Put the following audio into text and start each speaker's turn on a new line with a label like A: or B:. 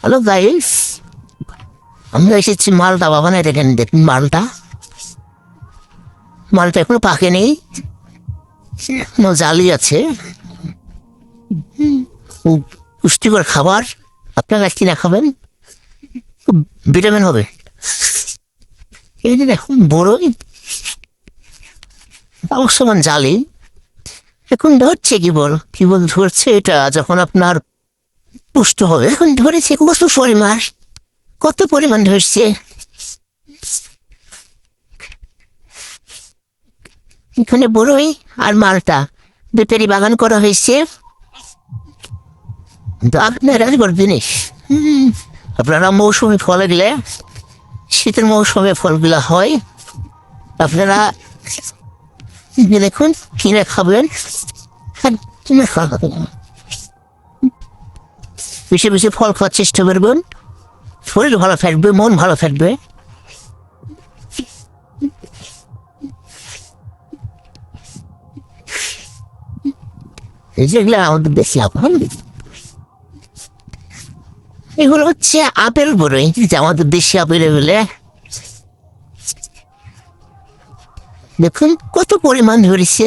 A: Hello guys আমরা এসেছি মালটা বাগানে দেখেন দেখুন মালটা মালটা এখনও পাকেনি এখনও জালি আছে। পুষ্টিকর খাবার। আপনারা কিনা খাবেন? ভিটামিন হবে। এই যে দেখুন বড়ই অবশ্যমান জালি। এখন ধরছে কি বল? কি বল ধরছে এটা? যখন আপনার পুষ্ট হবে। এখন ধরেছে কত পরিমাণ কত পরিমাণ ধরছে? এখানে বড়ই আর মালটা। দুটারই বাগান করা হয়েছে। আপনারা বড় জিনিস। আপনারা মৌসুমি ফল গেলে শীতের মৌসুমে ফলগুলো হয়। আপনারা দেখুন, কিনে খাবেন কিনে খাবেন। বেশি বেশি ফল খাওয়ার চেষ্টা করবেন। শরীর ভালো থাকবে, মন ভালো থাকবে। যেগুলো আমাদের বেশি আপন এগুলো হচ্ছে আপেল বড়ই যে আমাদের দেশি আপেল এগুলো। দেখুন কত পরিমাণ ধরেছে